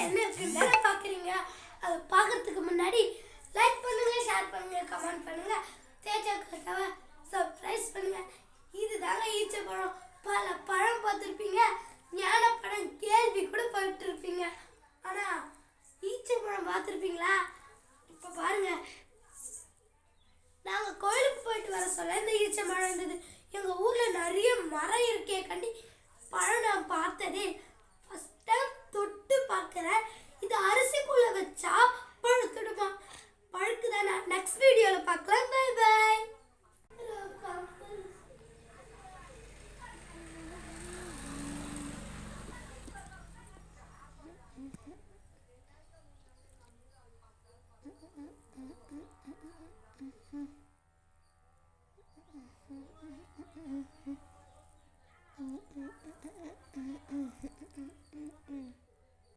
இருக்குன்னு தானே பார்க்குறீங்க. அதை பார்க்கறதுக்கு முன்னாடி லைக் பண்ணுங்கள் ஷேர் பண்ணுங்கள் கமெண்ட் பண்ணுங்கள் தேஜா கட்டாவை பண்ணுங்கள் இது இதுதாங்க ஈச்ச பழம். பல பழம் பார்த்துருப்பீங்க. ஞான படம் கேள்வி கூட பட்டிருப்பீங்க. ஆனால் ஈச்ச பழம் பார்த்துருப்பீங்களா? இப்போ பாருங்க. நாங்கள் கோயிலுக்கு போயிட்டு வர சொல்ல இந்த ஈச்ச மரம் இருந்தது எங்கள் ஊரில் நிறைய மரம் இருக்கே கண்டி பழம் நான் அரிசிக்குள்ள வச்சா பழுத்துடுமா? பழுக்குதானே? நெக்ஸ்ட் வீடியோல பார்க்கலாம். Bye bye Mm-mm.